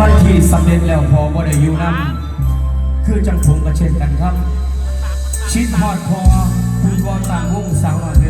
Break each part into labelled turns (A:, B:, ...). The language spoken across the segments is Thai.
A: วันที่สำเร็จแล้วพอบ่ได้อยู่นํคือจังผมก็เช่นกันครับ ชิดฮอดคอผู้ก่อตั้งวงสาวน้อยเดื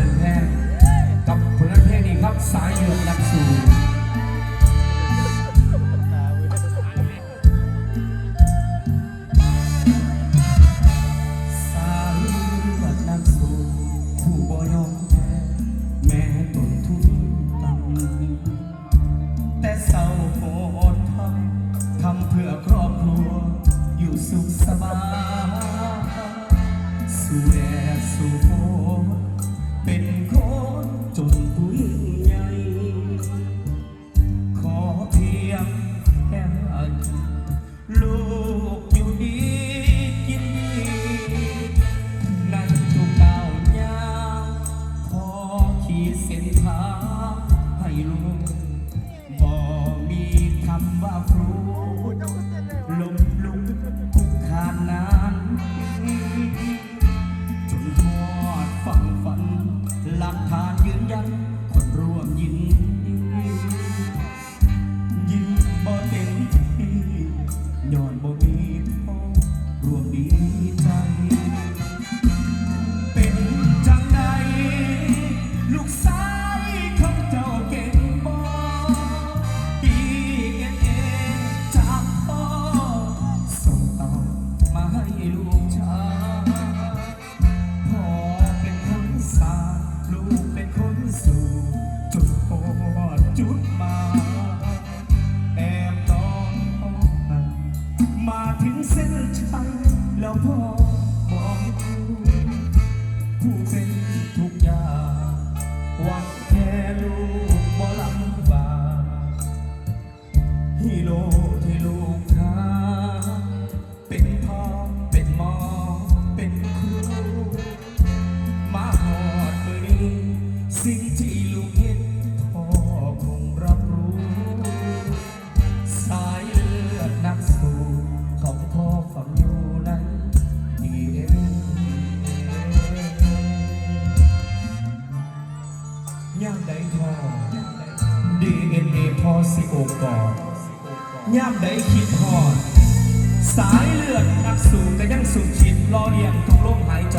A: อนแพ ขีดเส้นทางให้ลูกบ่มีคำว่าครู ยแล้วพ่อบอกผู้เป็นทุกอย่างหวังแค่ลูกบ่ลำบากฮีโร่ สิโอกอดย่ามใดคิดพอด สายเลือดนักสู้ก็ยังสุขชิดรอเลี้ยงทุกลมหายใจ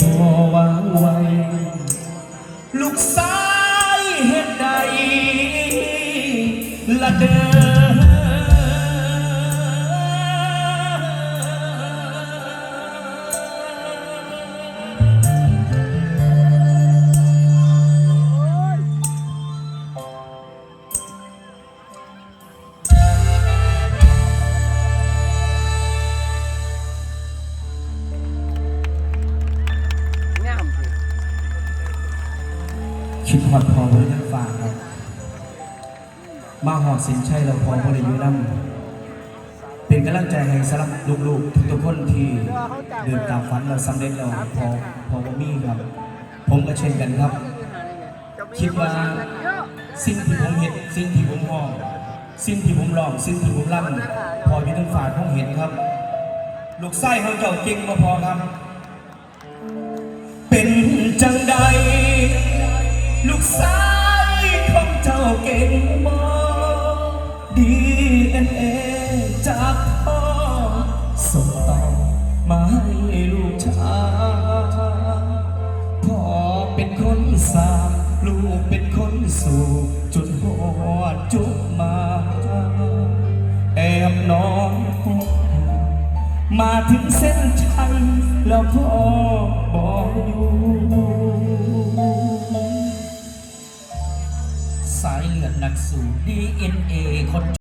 A: พอหวางไว้ ลูกสา
B: ว
A: คิดฮอดพอเพื่อนฝากครับ มาหอดสินใชัยเราพอพอได้อยู่นำเป็นกำลังใจให้สำหรับลูกๆทุกๆคนที่เดินตามฝันเราสำเร็จแล้วพอพอบ่มีครับ ผมก็เช่นกันครับ คิดว่าสิ่งที่ผมเห็นสิ่งที่ผมมองสิ่งที่ผมลองสิ่งที่ผมร่ำพออยู่ตรงฝาผมเห็นครับ ลูกไส้เขาเจ้าเก่งมาพอครับ เป็นจังใด ลูกไส้ของเจ้าเก่งบ่ดีเอ็นเอจากพ่อส่งต่อมาให้ลูกชายพ่อเป็นคนสางลูกเป็นคนสู่จนหอดจุกมา แอบน้อนมาถึงเส้นชัยแล้วพ่อบอกอยู่
B: สายเลือดนักสูง DNA คน